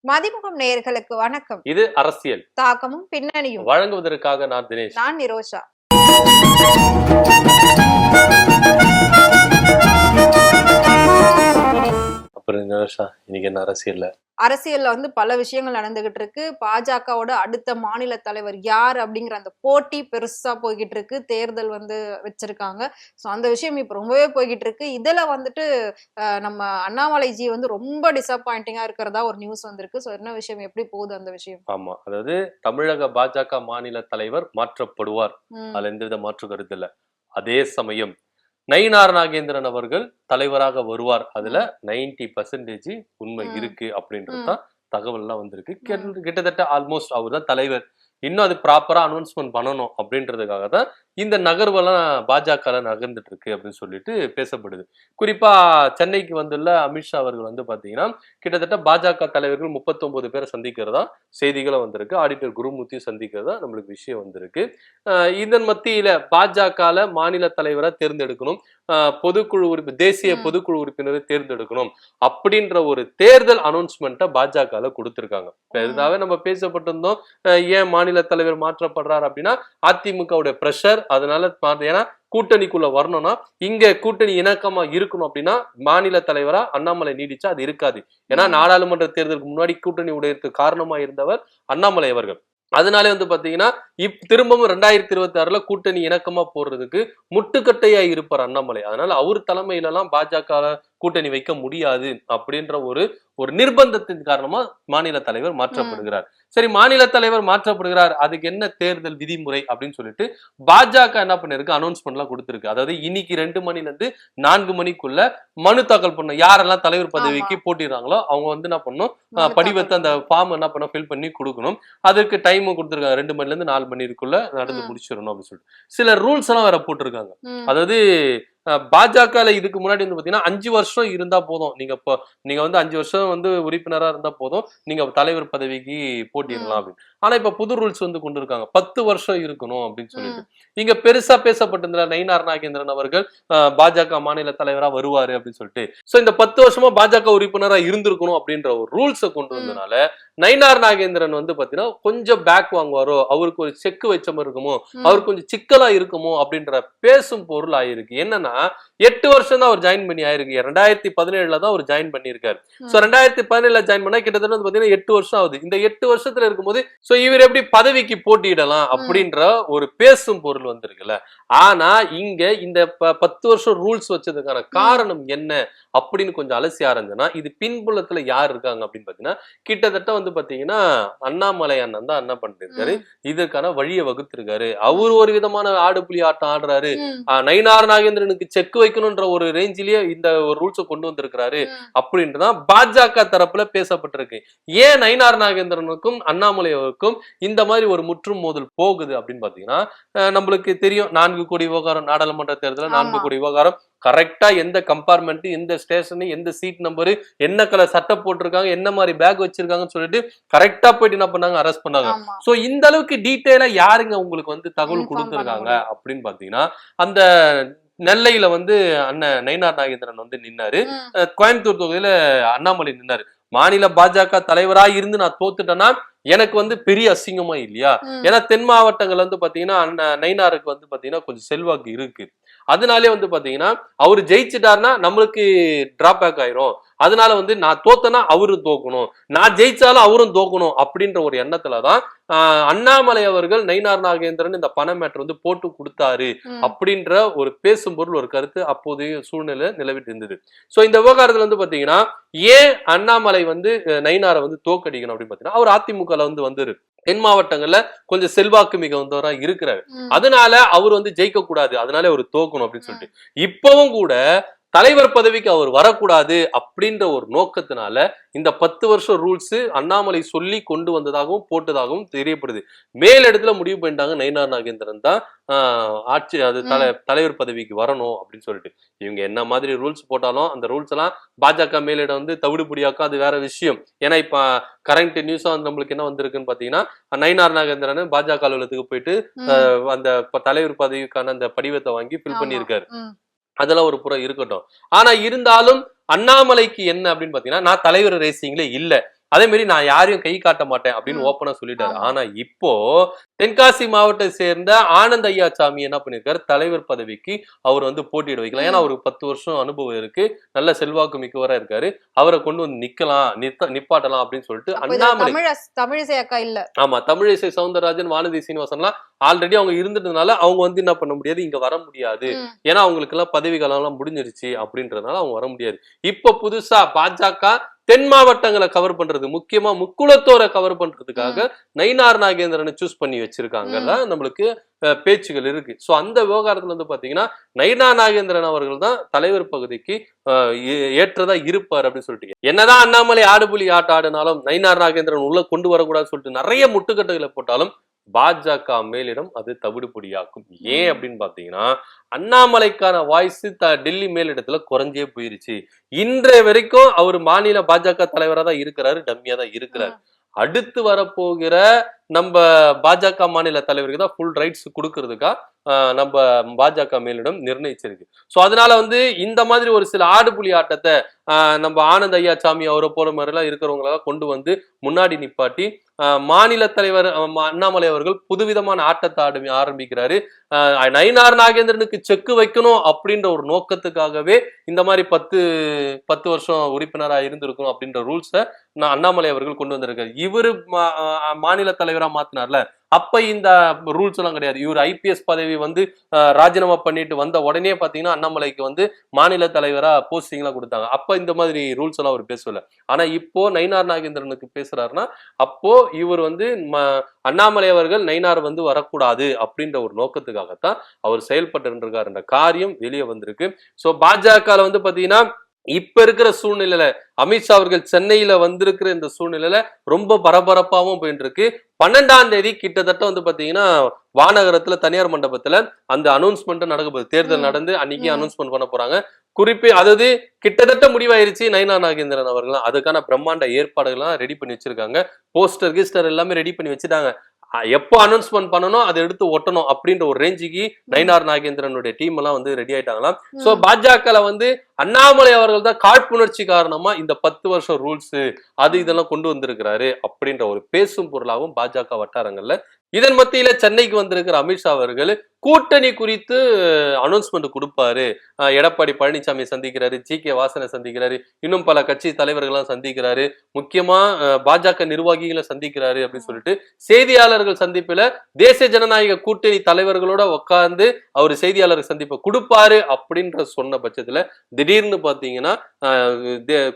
மதிமுகம் நேயர்களுக்கு வணக்கம். இது அரசியல். தாக்கமும் பின்னணியும். வழங்குவதற்காக நான் தினேஷ். நான் நிரோஷா. அப்புறம் தினேஷா இன்னைக்கு என்ன அரசியல்ல? அரசியல்ல வந்து பல விஷயங்கள் நடந்துகிட்டு இருக்கு பாஜகவோட அடுத்த மாநில தலைவர் யார் அப்படிங்கிற அந்த போட்டி பெருசா போய்கிட்டு இருக்கு தேர்தல் வந்து வச்சிருக்காங்க. ஸோ அந்த விஷயம் இப்ப ரொம்பவே போய்கிட்டு இருக்கு இதுல வந்துட்டு நம்ம அண்ணாமலைஜி வந்து ரொம்ப டிசப்பாயிண்டிங்கா இருக்கிறதா ஒரு நியூஸ் வந்திருக்கு. ஸோ என்ன விஷயம்? எப்படி போகுது அந்த விஷயம்? ஆமா. அதாவது தமிழக பாஜக மாநில தலைவர் மாற்றப்படுவார். அதுல எந்தவித மாற்று கருத்து இல்ல. அதே சமயம் நயினார் நாகேந்திரன் அவர்கள் தலைவராக வருவார். அதுல நைன்டி பர்சன்டேஜ் உண்மை. இருக்கு அப்படின்றது தான் தகவல்லாம் வந்திருக்கு. கிட்ட- கிட்டத்தட்ட ஆல்மோஸ்ட் அவர் தான் தலைவர். இன்னும் அது ப்ராப்பரா அனௌன்ஸ்மெண்ட் பண்ணணும் அப்படின்றதுக்காக தான் இந்த நகர்வெல்லாம் பாஜக நகர்ந்துட்டு இருக்கு அப்படின்னு சொல்லிட்டு பேசப்படுது. குறிப்பா சென்னைக்கு வந்துள்ள அமித்ஷா அவர்கள் வந்து பாத்தீங்கன்னா கிட்டத்தட்ட பாஜக தலைவர்கள் 39 பேரை சந்திக்கிறதா செய்திகளும் வந்திருக்கு. ஆடிட்டர் குருமூர்த்தி சந்திக்கிறதா நம்மளுக்கு விஷயம் வந்திருக்கு. இதன் மத்தியில பாஜகல மாநில தலைவரை தேர்ந்தெடுக்கணும். பொதுக்குழு உறுப்பி தேசிய. பொதுக்குழு உறுப்பினரை தேர்ந்தெடுக்கணும். அப்படின்ற ஒரு தேர்தல் அனௌன்ஸ்மெண்ட்டை பாஜகல கொடுத்திருக்காங்க. இதாவே நம்ம பேசப்பட்டிருந்தோம். ஏன் மாநில தலைவர் மாற்றப்படுறார் அப்படின்னா அதிமுகவுடைய பிரஷர் அதனால ஏன்னா கூட்டணிக்குள்ள வரணும்னா இங்க கூட்டணி இணக்கமா இருக்கணும் அப்படின்னா மாநில தலைவரா அண்ணாமலை நீடிச்சா அது இருக்காது. ஏன்னா. நாடாளுமன்ற தேர்தலுக்கு முன்னாடி கூட்டணி உடையறதுக்கு காரணமா இருந்தவர் அண்ணாமலை அவர்கள். அதனாலே வந்து பாத்தீங்கன்னா இப் திரும்பவும் ரெண்டாயிரத்தி இருபத்தி ஆறுல கூட்டணி இணக்கமா போடுறதுக்கு முட்டுக்கட்டையா இருப்பார் அண்ணாமலை. அதனால அவர் தலைமையில எல்லாம் பாஜக கூட்டணி வைக்க முடியாது அப்படின்ற ஒரு ஒரு நிர்பந்தத்தின் காரணமா மாநில தலைவர் மாற்றப்படுகிறார். சரி மாநில தலைவர் மாற்றப்படுகிறார் அதுக்கு என்ன தேர்தல் விதிமுறை அப்படின்னு சொல்லிட்டு பாஜக என்ன பண்ணிருக்கு? அனௌன்ஸ்மெண்ட்லாம் கொடுத்திருக்கு. அதாவது இன்னைக்கு ரெண்டு மணில இருந்து நான்கு மணிக்குள்ள மனு தாக்கல் பண்ணும் யாரெல்லாம் தலைவர் பதவிக்கு போட்டிடுறாங்களோ அவங்க வந்து என்ன மனு படிவத்தை அந்த ஃபார்ம் என்ன பண்ண ஃபில் பண்ணி கொடுக்கணும். அதுக்கு டைமும் கொடுத்துருக்காங்க. ரெண்டு மணில இருந்து நாலு மணிக்குள்ள நடந்து. முடிச்சிடணும் அப்படின்னு சொல்லிட்டு. சில ரூல்ஸ் எல்லாம் வேற போட்டிருக்காங்க. அதாவது பாஜகல இதுக்கு முன்னாடி வந்து பாத்தீங்கன்னா அஞ்சு வருஷம் இருந்தா போதும். நீங்க இப்போ நீங்க வந்து அஞ்சு வருஷம் வந்து உறுப்பினரா இருந்தா போதும். நீங்க தலைவர் பதவிக்கு போட்டிடலாம் அப்படின்னு. ஆனா இப்ப புது ரூல்ஸ் வந்து கொண்டு இருக்காங்க. பத்து வருஷம் இருக்கணும் அப்படின்னு சொல்லிட்டு. இங்க பெருசா பேசப்பட்டிருந்த நயினார் நாகேந்திரன் அவர்கள் பாஜக மாநில தலைவரா வருவாரு அப்படின்னு சொல்லிட்டு. சோ இந்த பத்து வருஷமா பாஜக உறுப்பினரா இருந்திருக்கணும் அப்படின்ற ஒரு ரூல்ஸை கொண்டு. வந்தனால நயினார் நாகேந்திரன் வந்து பாத்தீங்கன்னா கொஞ்சம் பேக் வாங்குவாரோ அவருக்கு ஒரு செக் வச்ச மாதிரி இருக்குமோ. அவர் கொஞ்சம் சிக்கலா இருக்குமோ அப்படின்ற பேசும் பொருள் ஆயிருக்கு என்னன்னா எட்டு வருஷம் தான் அவர் ஜாயின் பண்ணி ஆயிருக்கு ரெண்டாயிரத்தி பதினேழுல தான் அவர் ஜாயின் பண்ணியிருக்காரு. சோ ரெண்டாயிரத்தி பதினேழுல ஜாயின் பண்ணா கிட்டத்தட்ட வந்து பாத்தீங்கன்னா எட்டு வருஷம் ஆகுது. இந்த எட்டு வருஷத்துல இருக்கும்போது சோ இவர் எப்படி பதவிக்கு போட்டியிடலாம் அப்படின்ற ஒரு பேசும் பொருள் வந்திருக்குல்ல. ஆனா இங்க இந்த பத்து வருஷம் ரூல்ஸ் வச்சதுக்கான காரணம் என்ன அப்படின்னு கொஞ்சம் அலசி ஆரஞ்சனா இது பின்புலத்துல யார் இருக்காங்க அப்படின்னு பாத்தீங்கன்னா கிட்டத்தட்ட வந்து பாத்தீங்கன்னா அண்ணாமலை அண்ணன் தான் என்ன பண்ணிருக்காரு இதற்கான வழியை வகுத்திருக்காரு. அவர் ஒரு விதமான ஆடு புலி ஆட்டம் ஆடுறாரு. நயினார் நாகேந்திரனுக்கு செக் வைக்கணும்ன்ற ஒரு ரேஞ்சிலேயே இந்த ஒரு ரூல்ஸை கொண்டு வந்திருக்கிறாரு ம். அப்படின்றதான் பாஜக தரப்புல பேசப்பட்டிருக்கு ஏன் நயினார் நாகேந்திரனுக்கும் அண்ணாமலை அவருக்கும் இந்த மாதிரி ஒரு முற்றும் மோதல் போகுது அப்படின்னு பாத்தீங்கன்னா நம்மளுக்கு தெரியும் நான்கு கோடி விவகாரம் நாடாளுமன்ற தேர்தலில் நான்கு. கோடி விவகாரம் கரெக்டா எந்த கம்பார்ட்மெண்ட் எந்த ஸ்டேஷன் எந்த சீட் நம்பரு என்ன கலர் சட்டை போட்டிருக்காங்க என்ன மாதிரி பேக் வச்சிருக்காங்கன்னு சொல்லிட்டு கரெக்டா போயிட்டு என்ன பண்ணாங்க அரெஸ்ட் பண்ணாங்க சோ இந்த அளவுக்கு டீட்டெயிலா யாருங்க உங்களுக்கு வந்து தகவல் கொடுத்துருக்காங்க. அப்படின்னு பாத்தீங்கன்னா அந்த நெல்லையில வந்து அண்ணன் நயினார் நாகேந்திரன் வந்து நின்னாரு. கோயம்புத்தூர் தொகுதியில அண்ணாமலை நின்னாரு. மாநில பாஜக தலைவரா இருந்து நான் தோத்துட்டேன்னா எனக்கு வந்து பெரிய அசிங்கமா இல்லையா. ஏன்னா தென் மாவட்டங்கள் வந்து பாத்தீங்கன்னா அண்ணன் நயினாருக்கு வந்து பாத்தீங்கன்னா கொஞ்சம் செல்வாக்கு இருக்கு. அதனாலே வந்து பாத்தீங்கன்னா அவரு ஜெயிச்சிட்டாருன்னா நம்மளுக்கு டிராபேக் ஆயிரும். அதனால வந்து நான் தோத்தனா அவரும் தோக்கணும். நான் ஜெயிச்சாலும் அவரும் தோக்கணும் அப்படின்ற ஒரு எண்ணத்துலதான் ஆஹ் அண்ணாமலை அவர்கள் நயினார் நாகேந்திரன் இந்த பண மேட்டர் வந்து போட்டு கொடுத்தாரு. அப்படின்ற ஒரு பேசும் பொருள் ஒரு கருத்து அப்போதைய சூழ்நிலை நிலவிட்டு இருந்தது. சோ இந்த விவகாரத்துல வந்து பாத்தீங்கன்னா ஏன் அண்ணாமலை வந்து நயினாரை வந்து தோக்கடிக்கணும் அப்படின்னு பாத்தீங்கன்னா அவர் அதிமுகல வந்து வந்துரு தென் மாவட்டங்கள்ல கொஞ்சம் செல்வாக்கு மிகுந்தவரா இருக்கிறாரு. ம். அதனால அவர் வந்து ஜெயிக்க கூடாது அதனால அவர் தோக்கணும் அப்படின்னு சொல்லிட்டு. இப்பவும் கூட தலைவர் பதவிக்கு அவர் வரக்கூடாது அப்படின்ற ஒரு நோக்கத்தினால இந்த பத்து வருஷம் ரூல்ஸ் அண்ணாமலை சொல்லி கொண்டு வந்ததாகவும் போட்டதாகவும் தெரியப்படுது. மேலிடத்துல முடிவு பண்ணிட்டாங்க நயினார் நாகேந்திரன் தான். ஆஹ், ஆட்சி அது தலை தலைவர் பதவிக்கு வரணும் அப்படின்னு சொல்லிட்டு. இவங்க என்ன மாதிரி ரூல்ஸ் போட்டாலும் அந்த ரூல்ஸ் எல்லாம் பாஜக மேலிடம் வந்து தவிடுபடியாக்கும் அது வேற விஷயம். ஏன்னா இப்ப கரண்ட் நியூஸா வந்து நம்மளுக்கு என்ன வந்திருக்குன்னு பாத்தீங்கன்னா நயினார் நாகேந்திரன் பாஜக அலுவலகத்துக்கு போயிட்டு அந்த தலைவர் பதவிக்கான அந்த படிவத்தை வாங்கி ஃபில். பண்ணியிருக்காரு. அதெல்லாம் ஒரு புறம் இருக்கட்டும். ஆனா இருந்தாலும் அண்ணாமலைக்கு என்ன அப்படின்னு பாத்தீங்கன்னா நான் தலைவர் ரேசிங்ல இல்லை. அதே மாதிரி நான் யாரையும் கை காட்ட மாட்டேன் அப்படின்னு. ஓப்பனா சொல்லிட்டாரு. ஆனா இப்போ தென்காசி மாவட்டத்தை சேர்ந்த ஆனந்த் ஐயா சாமி என்ன பண்ணிருக்காரு? தலைவர் பதவிக்கு அவர் வந்து போட்டியிட வைக்கலாம் ஏன்னா. அவருக்கு பத்து வருஷம் அனுபவம் இருக்கு. நல்ல செல்வாக்கு மிக்கவரா இருக்காரு. அவரை கொண்டு வந்து நிக்கலாம் நிப்பாட்டலாம் அப்படின்னு சொல்லிட்டு அண்ணாமலை தமிழ தமிழிசை அக்கா இல்ல. ஆமா தமிழிசை சவுந்தரராஜன் வானதி சீனிவாசன்லாம் ஆல்ரெடி அவங்க இருந்ததுனால அவங்க வந்து என்ன பண்ண முடியாது? இங்க வர முடியாது. ஏன்னா அவங்களுக்கு எல்லாம் பதவி காலம் எல்லாம் முடிஞ்சிருச்சு அப்படின்றதுனால அவங்க வர முடியாது. இப்ப புதுசா பாஜக தென் மாவட்டங்களை கவர் பண்றது முக்கியமா முக்குளத்தோரை கவர் பண்றதுக்காக நயினார் நாகேந்திரனை சூஸ் பண்ணி வச்சிருக்காங்கல்ல நம்மளுக்கு பேச்சுகள் இருக்கு. சோ அந்த விவகாரத்துல வந்து பாத்தீங்கன்னா நயினா நாகேந்திரன் அவர்கள் தான் தலைவர் பகுதிக்கு ஏற்றதா இருப்பார் அப்படின்னு சொல்லிட்டு என்னதான் அண்ணாமலை ஆடுபுலி ஆட்ட ஆடினாலும் நயினார் நாகேந்திரன் உள்ள கொண்டு வரக்கூடாதுன்னு சொல்லிட்டு நிறைய முட்டுக்கட்டைகளை போட்டாலும் பாஜக மேலிடம் அது தவிடுபொடியாக்கும். ஏன். அப்படின்னு பாத்தீங்கன்னா அண்ணாமலைக்கான வாய்ஸ் டெல்லி மேலிடத்துல குறைஞ்சே போயிருச்சு. இன்றைய வரைக்கும் அவர் மாநில பாஜக தலைவரா தான் இருக்கிறாரு டம்மியா தான் இருக்கிறாரு. அடுத்து வரப்போகிற நம்ம பாஜக மாநில தலைவருக்கு தான் ஃபுல் ரைட்ஸ் கொடுக்கறதுக்கா நம்ம பாஜக மேலிடம் நிர்ணயிச்சிருக்கு. ஸோ அதனால வந்து இந்த மாதிரி ஒரு சில ஆடுபுலி ஆட்டத்தை நம்ம ஆனந்த் ஐயா சாமி அவரை போற மாதிரிலாம் இருக்கிறவங்களெல்லாம் கொண்டு வந்து முன்னாடி நிப்பாட்டி மாநில தலைவர் அண்ணாமலை அவர்கள் புதுவிதமான ஆட்டத்தை ஆடு ஆரம்பிக்கிறாரு. நயினார் நாகேந்திரனுக்கு செக்கு வைக்கணும் அப்படின்ற ஒரு நோக்கத்துக்காகவே இந்த மாதிரி பத்து பத்து வருஷம் உறுப்பினராக இருந்திருக்கணும் அப்படின்ற ரூல்ஸை நான் அண்ணாமலை அவர்கள் கொண்டு வந்திருக்காரு. இவரு மா- மாநில தலைவராக மாத்தினார்ல. அப்ப இந்த ரூல்ஸ் எல்லாம் கிடையாது. இவர் ஐபிஎஸ் பதவி வந்து ராஜினாமா பண்ணிட்டு வந்த உடனே பாத்தீங்கன்னா அண்ணாமலைக்கு வந்து மாநில தலைவரா போஸ்டிங் எல்லாம் கொடுத்தாங்க. அப்ப இந்த மாதிரி ரூல்ஸ் எல்லாம் அவர் பேசல ஆனா இப்போ நயினார் நாகேந்திரனுக்கு பேசுறாருன்னா அப்போ இவர் வந்து ம- அண்ணாமலை அவர்கள் நயினார் வந்து வரக்கூடாது அப்படின்ற ஒரு நோக்கத்துக்காகத்தான் அவர் செயல்பட்டு இருக்காருன்ற காரியம் வெளியே வந்திருக்கு. சோ பாஜக வந்து பாத்தீங்கன்னா இப்ப இருக்கிற சூழ்நிலையில அமித்ஷா அவர்கள் சென்னையில வந்திருக்கிற இந்த சூழ்நிலையில ரொம்ப பரபரப்பாவும் போயிட்டு இருக்கு பன்னெண்டாம் தேதி கிட்டத்தட்ட வந்து பாத்தீங்கன்னா வானகரத்துல தனியார் மண்டபத்துல அந்த அனௌன்ஸ்மெண்ட் நடக்க போகுது தேர்தல். நடந்து அன்னைக்கு. அனௌன்ஸ்மெண்ட் பண்ண போறாங்க. குறிப்பி அதாவது கிட்டத்தட்ட முடிவாயிருச்சு நயனா நாகேந்திரன் அவர்கள் அதுக்கான பிரம்மாண்ட ஏற்பாடுகள்லாம் ரெடி பண்ணி வச்சிருக்காங்க. போஸ்டர் கிஸ்டர் எல்லாமே ரெடி பண்ணி வச்சுட்டாங்க. எப்போ அனௌன்ஸ்மெண்ட் பண்ணணும் அதை எடுத்து ஒட்டணும் அப்படின்ற ஒரு ரேஞ்சுக்கு நயினார் நாகேந்திரனுடைய டீம் எல்லாம் வந்து ரெடி ஆயிட்டாங்களாம். சோ பாஜகல வந்து அண்ணாமலை அவர்கள் தான் காழ்ப்புணர்ச்சி காரணமா இந்த பத்து வருஷம் ரூல்ஸ் அது இதெல்லாம் கொண்டு வந்திருக்கிறாரு அப்படின்ற ஒரு பேசும் பொருளாகவும் பாஜக வட்டாரங்கள்ல. இதன் மத்தியில சென்னைக்கு வந்திருக்கிற அமித்ஷா அவர்கள் கூட்டணி குறித்து அனௌன்ஸ்மெண்ட் கொடுப்பாரு. எடப்பாடி பழனிசாமி சந்திக்கிறாரு ஜி கே வாசனை சந்திக்கிறாரு இன்னும் பல கட்சி தலைவர்கள்லாம் சந்திக்கிறாரு முக்கியமா பாஜக நிர்வாகிகளை சந்திக்கிறாரு அப்படின்னு சொல்லிட்டு செய்தியாளர்கள் சந்திப்புல தேசிய ஜனநாயக கூட்டணி தலைவர்களோட உட்கார்ந்து அவர் செய்தியாளர் சந்திப்பை கொடுப்பாரு அப்படின்ற சொன்ன பட்சத்துல திடீர்னு பாத்தீங்கன்னா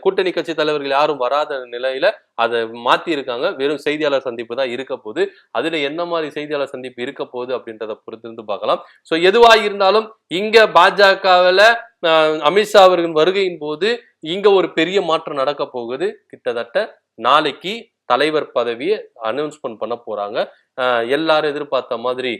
கூட்டணி கட்சி தலைவர்கள் யாரும் வராத நிலையில அதை மாத்தி இருக்காங்க வெறும் செய்தியாளர் சந்திப்பு தான் இருக்க போகுது. அதுல என்ன மாதிரி செய்தியாளர் சந்திப்பு இருக்க போகுது அப்படின்றத பொறுத்திருந்து பார்க்கலாம். ஸோ எதுவாக இருந்தாலும் இங்க பாஜகவில் அமித்ஷா அவர்களின் வருகையின் போது இங்க ஒரு பெரிய மாற்றம் நடக்க போகுது. கிட்டத்தட்ட நாளைக்கு தலைவர் பதவியை அனௌன்ஸ்மெண்ட் பண்ண போறாங்க. எல்லாரும் எதிர்பார்த்த மாதிரி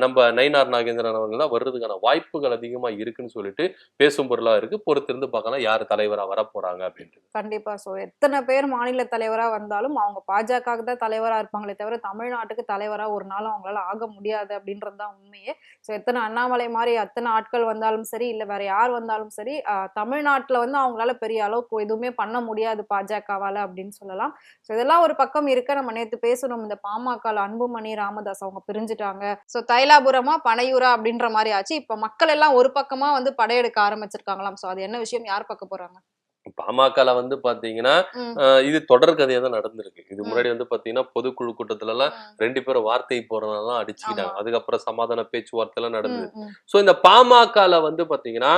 நம்ம நயினார் நாகேந்திரன் அவர்கள் தான் வர்றதுக்கான வாய்ப்புகள் அதிகமா இருக்குன்னு சொல்லிட்டு பேசும் பொருளா இருக்கு. பொறுத்திருந்து பார்க்கலாம் யார் தலைவரா வர போறாங்க அப்படின்ட்டு. கண்டிப்பா. சோ எத்தனை பேர் மாநில தலைவரா வந்தாலும் அவங்க பாஜக தான் தலைவரா இருப்பாங்களே தவிர தமிழ்நாட்டுக்கு தலைவரா ஒரு நாள் அவங்களால ஆக முடியாது அப்படின்றது தான் உண்மையே. சோ எத்தனை அண்ணாமலை மாதிரி அத்தனை ஆட்கள் வந்தாலும் சரி இல்ல வேற யார் வந்தாலும் சரி தமிழ்நாட்டில் தமிழ்நாட்டுல வந்து அவங்களால பெரிய அளவுக்கு எதுவுமே பண்ண முடியாது பாஜகவால அப்படின்னு சொல்லலாம். சோ இதெல்லாம் ஒரு பக்கம் இருக்க. நம்ம நேற்று பேசணும் இந்த பாமக அன்புமணி ராமதாஸ் அவங்க பிரிஞ்சுட்டாங்க. சோ தைலாபுரமா பனையூரா அப்படின்ற மாதிரி ஆச்சு. இப்ப மக்கள் எல்லாம் ஒரு பக்கமா வந்து படையெடுக்க ஆரம்பிச்சிருக்காங்களாம். சோ அது என்ன விஷயம்? யார் பக்கம் போறாங்க? பாமகல வந்து பாத்தீங்கன்னா இது தொடர் கதையா தான் நடந்திருக்கு. இது. முன்னாடி வந்து பாத்தீங்கன்னா பொதுக்குழு கூட்டத்துல எல்லாம் ரெண்டு பேரும் வார்த்தை போறதெல்லாம் அடிச்சுக்கிட்டாங்க. அதுக்கப்புறம் சமாதான பேச்சுவார்த்தை எல்லாம் நடந்தது. சோ இந்த பாமகல வந்து பாத்தீங்கன்னா.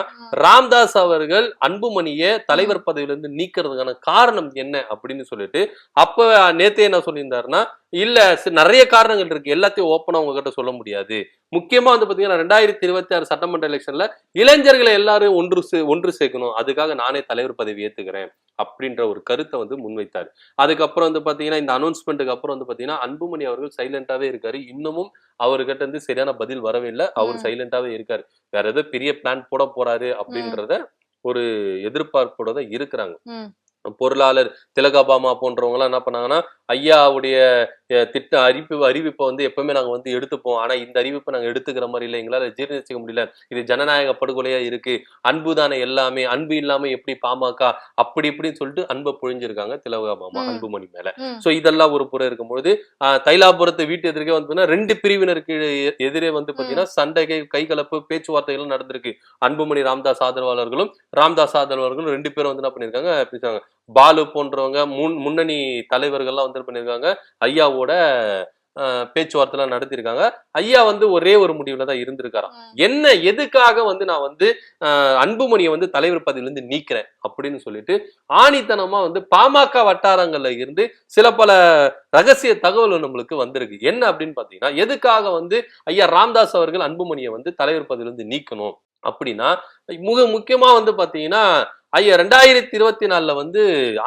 ராம்தாஸ் அவர்கள் அன்புமணிய தலைவர் பதவியில இருந்து நீக்கிறதுக்கான காரணம் என்ன அப்படின்னு சொல்லிட்டு அப்ப நேத்தே என்ன சொல்லியிருந்தாருன்னா இல்ல நிறைய காரணங்கள் இருக்கு. எல்லாத்தையும் ஓப்பனா உங்ககிட்ட சொல்ல முடியாது. முக்கியமா வந்து பாத்தீங்கன்னா ரெண்டாயிரத்தி இருபத்தி ஆறு சட்டமன்ற எலெக்ஷன்ல இளைஞர்களை எல்லாரும் ஒன்று ஒன்று சேர்க்கணும். அதுக்காக நானே தலைவர் பதவி ஏத்துக்கிறேன் அப்படின்ற ஒரு கருத்தை வந்து முன்வைத்தார். அதுக்கப்புறம் வந்து பாத்தீங்கன்னா இந்த அனௌன்ஸ்மெண்ட்டுக்கு அப்புறம் வந்து பாத்தீங்கன்னா அன்புமணி அவர்கள் சைலண்டாவே இருக்காரு. இன்னமும் அவர்கிட்ட இருந்து சரியான பதில் வரவே இல்லை. அவர். சைலண்டாவே இருக்காரு. வேற ஏதோ பெரிய பிளான் போட போறாரு அப்படின்றத ஒரு எதிர்பார்ப்போட தான் இருக்கிறாங்க. பொருளாளர் திலகாபாமா போன்றவங்க எல்லாம் என்ன பண்ணாங்கன்னா ஐயாவுடைய திட்ட அறிவிப்பு அறிவிப்பை வந்து எப்பவுமே நாங்க வந்து எடுத்துப்போம். ஆனா இந்த அறிவிப்பை நாங்க எடுத்துக்கிற மாதிரி இல்லை. எங்களால ஜீர்ணிச்சுக்க முடியல. இது ஜனநாயக படுகொலையா இருக்கு. அன்பு தானே எல்லாமே. அன்பு இல்லாம எப்படி பாமக? அப்படி இப்படின்னு சொல்லிட்டு அன்பை பொழிஞ்சிருக்காங்க திலகா மாமா. அன்புமணி மேல. சோ இதெல்லாம் ஒரு புறம் இருக்கும்பொழுது தைலாபுரத்து வீட்டு எதிர்க்கே வந்து ரெண்டு பிரிவினருக்கு எதிரே வந்து பாத்தீங்கன்னா சண்டை கை கைகலப்பு பேச்சுவார்த்தைகள் நடந்திருக்கு. அன்புமணி ராமதாஸ் ஆதரவாளர்களும் ராமதாஸ் ஆதரவாளர்களும் ரெண்டு பேரும் வந்து என்ன பண்ணிருக்காங்க பேசுறாங்க பாலு போன்றவங்க முன் முன்னணி தலைவர்கள்லாம் வந்து என்ன பண்ணிருக்காங்க ஐயாவோட பேச்சுவார்த்தைலாம் நடத்திருக்காங்க ஐயா வந்து ஒரே ஒரு முடிவுல தான் இருந்திருக்காராம். என்ன எதுக்காக வந்து நான் வந்து அன்புமணியை வந்து தலைவர் பதவியில இருந்து நீக்கிறேன் அப்படின்னு சொல்லிட்டு ஆணித்தனமா வந்து பாமக வட்டாரங்கள்ல இருந்து சில பல ரகசிய தகவல் நம்மளுக்கு வந்திருக்கு. என்ன அப்படின்னு பாத்தீங்கன்னா எதுக்காக வந்து ஐயா ராம்தாஸ் அவர்கள் அன்புமணியை வந்து தலைவர் பதவியில இருந்து நீக்கணும் அப்படின்னா மிக முக்கியமா வந்து பாத்தீங்கன்னா ஐயா ரெண்டாயிரத்தி இருபத்தி நாலுல வந்து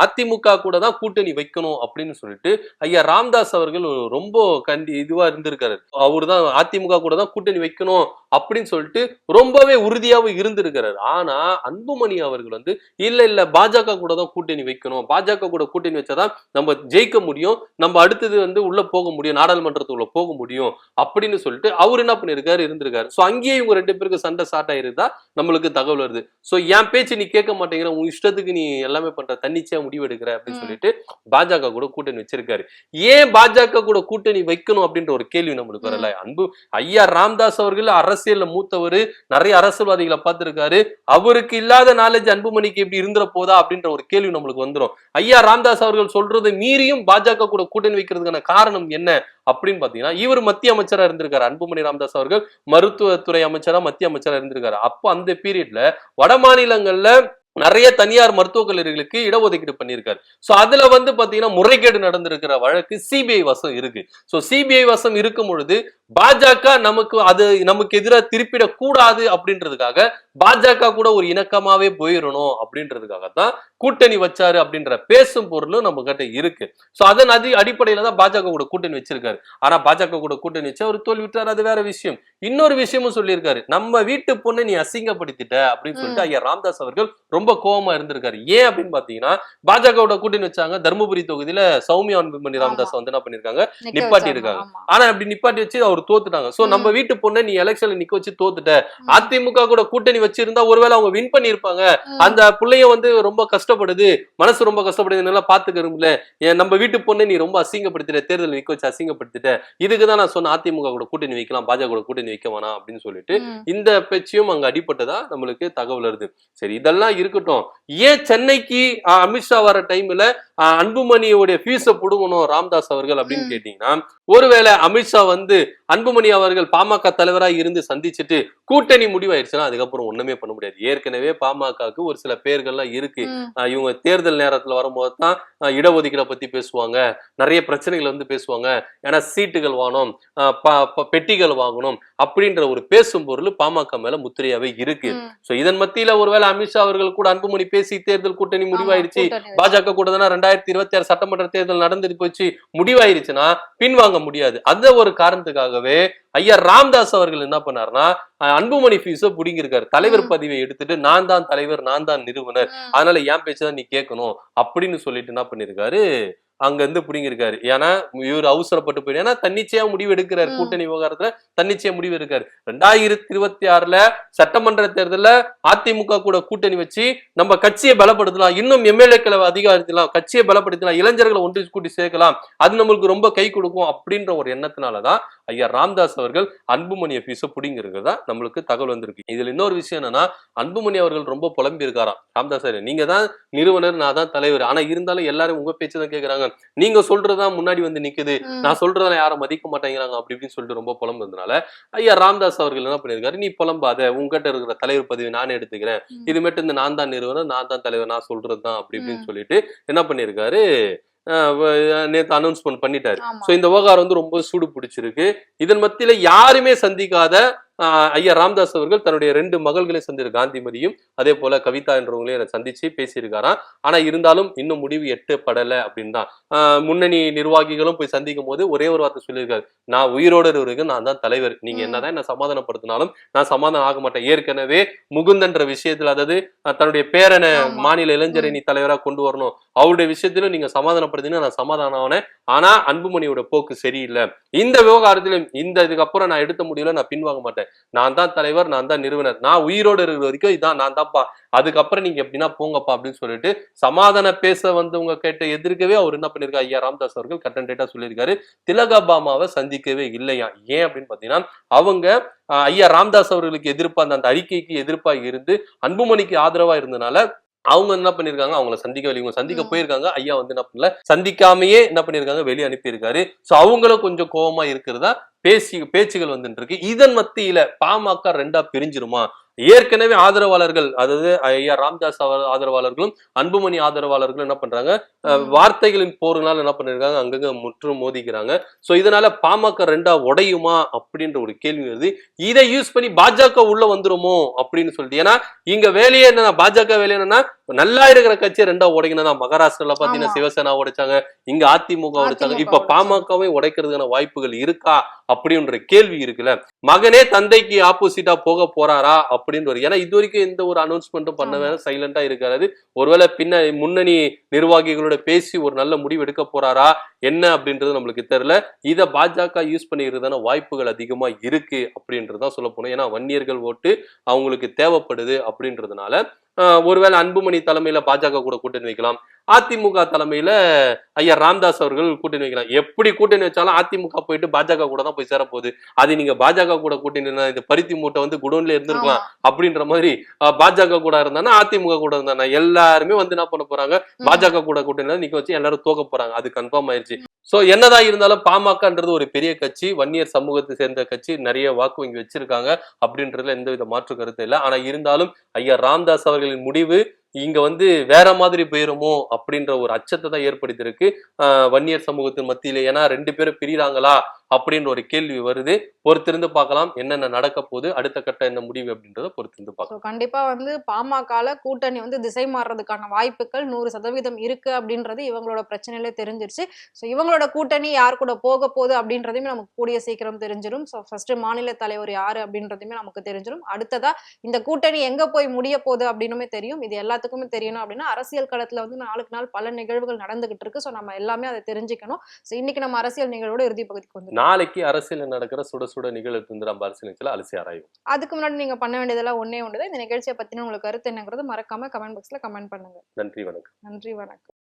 அதிமுக கூட தான் கூட்டணி வைக்கணும் அப்படின்னு சொல்லிட்டு ஐயா ராம்தாஸ் அவர்கள் ரொம்ப கண்டி இதுவா இருந்திருக்காரு. அவரு தான் அதிமுக கூட தான் கூட்டணி வைக்கணும் அப்படின்னு சொல்லிட்டு ரொம்பவே உறுதியாவும் இருந்திருக்கிறாரு. ஆனா அன்புமணி அவர்கள் வந்து இல்ல இல்ல பாஜக கூட தான் கூட்டணி வைக்கணும். பாஜக கூட கூட்டணி வச்சாதான் நம்ம ஜெயிக்க முடியும். நம்ம அடுத்தது வந்து உள்ள போக முடியும். நாடாளுமன்றத்துக்குள்ள போக முடியும் அப்படின்னு சொல்லிட்டு அவர் என்ன பண்ணிருக்காரு இருந்திருக்காரு. சோ அங்கேயே இவங்க ரெண்டு பேருக்கு சண்டை ஸ்டார்ட் ஆயிருந்தா நம்மளுக்கு தகவல் வருது. சோ என் பேச்சு நீ கேட்க மாட்டேன் மாட்டேங்கிற உன் இஷ்டத்துக்கு நீ எல்லாமே பண்ற தன்னிச்சையா முடிவு எடுக்கிற அப்படின்னு. சொல்லிட்டு பாஜக கூட கூட்டணி வச்சிருக்காரு. ஏன் பாஜக கூட கூட்டணி வைக்கணும் அப்படின்ற ஒரு கேள்வி நம்மளுக்கு வரல. அன்பு ஐயா ராம்தாஸ் அவர்கள் அரசியல்ல மூத்தவர் நிறைய அரசியல்வாதிகளை பார்த்திருக்காரு. அவருக்கு இல்லாத நாலேஜ் அன்புமணிக்கு எப்படி இருந்துற போதா அப்படின்ற ஒரு கேள்வி நம்மளுக்கு வந்துரும். ஐயா ராம்தாஸ் அவர்கள் சொல்றதை மீறியும் பாஜக கூட கூட்டணி வைக்கிறதுக்கான காரணம் என்ன அப்படின்னு பாத்தீங்கன்னா இவர் மத்திய அமைச்சரா இருந்திருக்காரு அன்புமணி ராமதாஸ் அவர்கள். மருத்துவத்துறை அமைச்சரா மத்திய அமைச்சரா இருந்திருக்காரு. அப்போ அந்த பீரியட்ல வட மாநிலங்கள்ல நிறைய தனியார் மருத்துவக் கல்லூரிகளுக்கு இடஒதுக்கீடு பண்ணியிருக்காரு. சோ அதுல வந்து பாத்தீங்கன்னா முறைகேடு நடந்திருக்கிற வழக்கு சிபிஐ வசம் இருக்கு. சோ சிபிஐ வசம் இருக்கும் பொழுது பாஜக நமக்கு அது நமக்கு எதிராக திருப்பிட கூடாது அப்படின்றதுக்காக பாஜக கூட ஒரு இணக்கமாவே போயிடணும் அப்படின்றதுக்காக தான் கூட்டணி வச்சாரு அப்படின்ற பேசும் பொருளும் நம்ம கிட்ட இருக்கு. சோ அதன் அதி அடிப்படையில தான் பாஜக கூட கூட்டணி வச்சிருக்காரு. ஆனா பாஜக கூட கூட்டணி வச்சு அவர் தோல்வி விட்டாரு அது வேற விஷயம். இன்னொரு விஷயமும் சொல்லியிருக்காரு. நம்ம வீட்டு பொண்ணை நீ அசிங்கப்படுத்திட்ட அப்படின்னு சொல்லிட்டு ஐயா ராம்தாஸ் அவர்கள் ரொம்ப கோவமா இருந்திருக்காரு. ஏன் அப்படின்னு பாத்தீங்கன்னா பாஜகவோட கூட்டணி வச்சாங்க. தருமபுரி தொகுதியில சௌமியா அன்புமணி ராமதாஸ் வந்து என்ன பண்ணிருக்காங்க? நிப்பாட்டி. இருக்காங்க. ஆனா அப்படி நிப்பாட்டி வச்சு அவர் தோத்துட்டாங்க. சோ நம்ம வீட்டு பொண்ணை நீ எலெக்ஷன்ல நிக்க வச்சு தோத்துட்ட. அதிமுக கூட கூட்டணி வச்சிருந்தா ஒருவேளை அவங்க வின் பண்ணிருப்பாங்க. அந்த புள்ளைய வந்து ரொம்ப கஷ்டப்படுது. மனசு ரொம்ப கஷ்டப்படுது. என்னால பாத்துக்கிறோம்ல நம்ம வீட்டு பொண்ணை நீ ரொம்ப அசிங்கப்படுத்திட்ட. தேர்தல் நிக்க வச்சு அசிங்கப்படுத்திட்ட. இதுக்கு தான் நான் சொன்ன அதிமுக கூட கூட்டணி வைக்கலாம் பாஜக கூட கூட்டணி வைக்க வேணாம் அப்படின்னு சொல்லிட்டு. இந்த பேச்சையும் அங்க அடிபட்டதா நம்மளுக்கு தகவல் வருது. சரி இதெல்லாம் இருக்கட்டும். ஏன் சென்னைக்கு அமித்ஷா வர டைம்ல அஹ், அன்புமணியோடைய ஃபீஸ புடுங்கணும் ராம்தாஸ் அவர்கள் அப்படின்னு. கேட்டீங்கன்னா ஒருவேளை அமித்ஷா வந்து அன்புமணி அவர்கள் பாமக தலைவரா இருந்து சந்திச்சுட்டு கூட்டணி முடிவாயிருச்சுன்னா அதுக்கப்புறம் ஒண்ணுமே பண்ண முடியாது. ஏற்கனவே பாமகவுக்கு ஒரு சில பேர்கள்லாம் இருக்கு. இவங்க தேர்தல் நேரத்துல வரும்போது தான் இடஒதுக்கீடை பத்தி பேசுவாங்க. நிறைய பிரச்சனைகள் வந்து பேசுவாங்க. ஏன்னா சீட்டுகள் வாங்கணும். பெட்டிகள் வாங்கணும். அப்படின்ற ஒரு பேசும் பொருள் பாமக மேல முத்திரையாவே இருக்கு. சோ இதன் மத்தியில ஒருவேளை அமித்ஷா அவர்கள் கூட அன்புமணி பேசி தேர்தல் கூட்டணி முடிவாயிருச்சு. பாஜக கூட தானே ரெண்டாயிரத்தி இருபத்தி ஆறு சட்டமன்ற தேர்தல் நடந்துட்டு போச்சு முடிவாயிருச்சுன்னா பின்வாங்க முடியாது அந்த ஒரு காரணத்துக்காகவே ஐயா ராம்தாஸ் அவர்கள் என்ன பண்ணாருன்னா அன்புமணி ஃபீஸ புடிங்கிருக்காரு தலைவர். பதவியை எடுத்துட்டு நான் தான் தலைவர் நான் தான் நிறுவனர். அதனால என் பேச்சு தான் நீ கேட்கணும் அப்படின்னு சொல்லிட்டு என்ன பண்ணிருக்காரு அங்க இருந்து புடிங்கிருக்காரு ஏன்னா இவர் அவசரப்பட்டு போயிரு ஏன்னா தன்னிச்சையா முடிவு எடுக்கிறார். கூட்டணி விவகாரத்துல தன்னிச்சையா முடிவு எடுக்காரு ரெண்டாயிரத்தி இருபத்தி ஆறுல சட்டமன்ற தேர்தல்ல அதிமுக கூட கூட்டணி வச்சு நம்ம கட்சியை பலப்படுத்தலாம். இன்னும் எம்எல்ஏக்களை அதிகாரிக்கலாம் கட்சியை பலப்படுத்தலாம். இளைஞர்களை ஒன்று கூட்டி சேர்க்கலாம். அது நம்மளுக்கு ரொம்ப கை கொடுக்கும் அப்படின்ற ஒரு எண்ணத்தினாலதான் ஐயா ராம்தாஸ் அவர்கள் அன்புமணிய ஃபீஸ புடிங்கிறதா நம்மளுக்கு தகவல் வந்திருக்கு. இதுல இன்னொரு விஷயம் என்னன்னா அன்புமணி அவர்கள் ரொம்ப புலம்பி இருக்காராம் ராம்தாஸ் நீங்க தான் நிறுவனர் நான் தான் தலைவர். ஆனா இருந்தாலும் எல்லாரும் உங்க பேச்சு தான் கேக்குறாங்க. நீங்க சொல்றதுதான் முன்னாடி வந்து நிக்குது. நான் சொல்றதை யாரும் மதிக்க மாட்டேங்கிறாங்க அப்படி இப்படின்னு சொல்லிட்டு ரொம்ப புலம்புறதுனால ஐயா ராம்தாஸ் அவர்கள் என்ன பண்ணிருக்காரு நீ புலம்பாத உங்ககிட்ட இருக்கிற தலைவர் பதவி நானே எடுத்துக்கிறேன். இது மட்டும் இந்த நான் தான் நிறுவனர் நான் தான் தலைவர் நான் சொல்றதுதான் அப்படி இப்படின்னு. சொல்லிட்டு என்ன பண்ணிருக்காரு நேத்து அனௌன்ஸ்மெண்ட் பண்ணிட்டாரு. சோ இந்த விவகாரம் வந்து ரொம்ப சூடு பிடிச்சிருக்கு இதன் மத்தியில யாருமே சந்திக்காத ஐயா ராம்தாஸ் அவர்கள் தன்னுடைய ரெண்டு மகள்களையும் சந்திரு காந்திமதியும் அதே போல கவிதா என்றவங்களையும் என்னை சந்திச்சு பேசியிருக்காராம். ஆனா இருந்தாலும் இன்னும் முடிவு எட்டப்படல அப்படின்னு தான் முன்னணி நிர்வாகிகளும் போய் சந்திக்கும் போது ஒரே ஒரு வார்த்தை சொல்லியிருக்காரு. நான் உயிரோட இருக்கேன் நான் தான் தலைவர். நீங்க. என்னதான் என்ன சமாதானப்படுத்தினாலும் நான் சமாதானம் ஆக மாட்டேன். ஏற்கனவே முகுந்தன்ற விஷயத்துல அதாவது தன்னுடைய பேரனை. மாநில இளைஞரணி தலைவரா கொண்டு வரணும். அவருடைய விஷயத்திலும் நீங்க சமாதானப்படுத்தினா நான் சமாதானம் ஆனேன். ஆனா அன்புமணியோட போக்கு சரியில்லை. இந்த விவகாரத்திலும் இந்த இதுக்கப்புறம் நான் எடுத்த முடியல நான் பின்வாங்க மாட்டேன். நான் தான் தலைவர் நான் தான் நிறுவனர். நான் உயிரோடு இருக்கிற வரைக்கும் இதான் நான் தான்ப்பா. அதுக்கப்புறம் நீங்க எப்படின்னா போங்கப்பா அப்படின்னு சொல்லிட்டு சமாதான பேச வந்தவங்க கேட்ட எதிர்க்கவே அவர் என்ன பண்ணிருக்காரு? ஐயா ராமதாஸ் அவர்கள் கட்டன் டேட்டா சொல்லியிருக்காரு. திலகபாமாவை சந்திக்கவே இல்லையா? ஏன் அப்படின்னு பாத்தீங்கன்னா அவங்க ஐயா ராமதாஸ் அவர்களுக்கு எதிர்ப்பா அந்த அறிக்கைக்கு எதிர்ப்பா இருந்து அன்புமணிக்கு ஆதரவா இருந்தனால அவங்க என்ன பண்ணிருக்காங்க? அவங்கள சந்திக்க வெளியே இவங்க சந்திக்க. போயிருக்காங்க. ஐயா வந்து என்ன பண்ணல சந்திக்காமயே என்ன பண்ணிருக்காங்க? வெளியே அனுப்பியிருக்காரு. சோ அவங்களும் கொஞ்சம் கோவமா இருக்கிறதா பேசி பேச்சுகள் வந்துட்டு இருக்கு இதன் மத்தியில பாமக ரெண்டா பிரிஞ்சிருமா? ஏற்கனவே ஆதரவாளர்கள் அதாவது ஐயா ராம்தாஸ் ஆதரவாளர்களும் அன்புமணி ஆதரவாளர்களும் என்ன பண்றாங்க. வார்த்தைகளின் போருனால என்ன பண்ணிருக்காங்க? அங்கங்க முற்றும் மோதிக்கிறாங்க. சோ இதனால பாமக ரெண்டா உடையுமா? அப்படின்ற ஒரு கேள்வி வருது. இதை யூஸ் பண்ணி பாஜக உள்ள வந்துருமோ? அப்படின்னு சொல்லிட்டு. ஏன்னா இங்க வேலையே என்னன்னா பாஜக வேலை என்னன்னா நல்லா இருக்கிற கட்சியை ரெண்டா உடைக்கணும் மகாராஷ்டிரால பாத்தீங்கன்னா ஆமா. சிவசேனா உடைச்சாங்க இங்க அதிமுக உடைச்சாங்க இப்ப. பாமகவை உடைக்கிறதுக்கான வாய்ப்புகள் இருக்கா அப்படின்ற கேள்வி இருக்குல்ல மகனே தந்தைக்கு ஆப்போசிட்டா போக போறாரா அப்படின்ற ஏன்னா இது வரைக்கும் எந்த ஒரு அனௌன்ஸ்மெண்ட்டும் பண்ண. வேணாம் சைலண்டா இருக்காரு ஒருவேளை பின்ன முன்னணி நிர்வாகிகளோட பேசி ஒரு நல்ல முடிவு எடுக்க போறாரா என்ன அப்படின்றது நம்மளுக்கு தெரியல இத பாஜக யூஸ் பண்ணிக்கிறதான வாய்ப்புகள் அதிகமா இருக்கு அப்படின்றதுதான் சொல்ல போனோம் ஏன்னா வன்னியர்கள் ஓட்டு அவங்களுக்கு தேவைப்படுது அப்படின்றதுனால ஒருவேளை அன்புமணி தலைமையில பாஜக கூட கூட்டணி வைக்கலாம். அதிமுக தலைமையில ஐயா ராம்தாஸ் அவர்கள் கூட்டணி வைக்கலாம். எப்படி கூட்டணி வச்சாலும் அதிமுக போயிட்டு பாஜக கூட தான் போய் சேரப்போகுது. அது நீங்க பாஜக கூட கூட்டணி இந்த பருத்தி மூட்டை வந்து குடோன்ல இருந்திருக்கலாம். அப்படின்ற மாதிரி பாஜக கூட இருந்தானா அதிமுக கூட இருந்தானா எல்லாருமே வந்து என்ன பண்ண போறாங்க. பாஜக கூட கூட்டணி நிக்க வச்சு எல்லாரும் தோக்க போறாங்க. அது கன்ஃபார்ம் ஆயிருச்சு. ஸோ என்னதான் இருந்தாலும் பாமகன்றது ஒரு பெரிய கட்சி வன்னியர் சமூகத்தை சேர்ந்த கட்சி நிறைய வாக்கு வங்கி வச்சிருக்காங்க அப்படின்றதுல எந்த வித மாற்று கருத்து இல்லை. ஆனால் இருந்தாலும் ஐயா ராம்தாஸ் அவர்களின் முடிவு இங்க வந்து வேற மாதிரி போயிருமோ அப்படின்ற ஒரு அச்சத்தை தான் ஏற்படுத்தியிருக்கு. வன்னியர் சமூகத்தின் மத்தியில. ஏன்னா ரெண்டு பேரும் பிரிறாங்களா? அப்படின்ற ஒரு கேள்வி வருது. பொறுத்திருந்து பார்க்கலாம் என்னென்ன நடக்க போகுது அடுத்த கட்ட என்ன முடிவு அப்படின்றத பொறுத்திருந்து பார்க்கலாம். கண்டிப்பா வந்து பாமகல கூட்டணி வந்து திசை மாறுறதுக்கான வாய்ப்புகள் நூறு சதவீதம் இருக்கு அப்படின்றது இவங்களோட பிரச்சனையிலே தெரிஞ்சிருச்சு. ஸோ இவங்களோட கூட்டணி யார் கூட போக போகுது அப்படின்றதையுமே நமக்கு கூடிய சீக்கிரம் தெரிஞ்சிடும் ஸோ ஃபர்ஸ்ட் மாநில தலைவர் யாரு அப்படின்றதையுமே நமக்கு தெரிஞ்சிடும் அடுத்ததா இந்த கூட்டணி எங்க போய் முடிய போகுது அப்படின்னுமே தெரியும். இது எல்லாத்துக்குமே தெரியணும் அப்படின்னா அரசியல் களத்துல வந்து நாளுக்கு நாள் பல நிகழ்வுகள் நடந்துகிட்டு இருக்கு. ஸோ நம்ம எல்லாமே அதை தெரிஞ்சுக்கணும். ஸோ இன்னைக்கு நம்ம அரசியல் நிகழ்வோட இறுதி பகுதிக்கு வந்து நாளைக்கு அரசியல் நடக்கிற சுட சுட நிகழ்வு வந்து நம்ம அரசியல் நிகழ்ச்சியில அலசி ஆராயும். அதுக்கு முன்னாடி நீங்க பண்ண வேண்டியதெல்லாம் ஒன்னே ஒன்று இந்த நிகழ்ச்சியை பத்தின உங்களுக்கு கருத்து என்னங்கிறது மறக்காம கமெண்ட் பாக்ஸ்ல கமெண்ட் பண்ணுங்க. நன்றி வணக்கம். நன்றி வணக்கம்.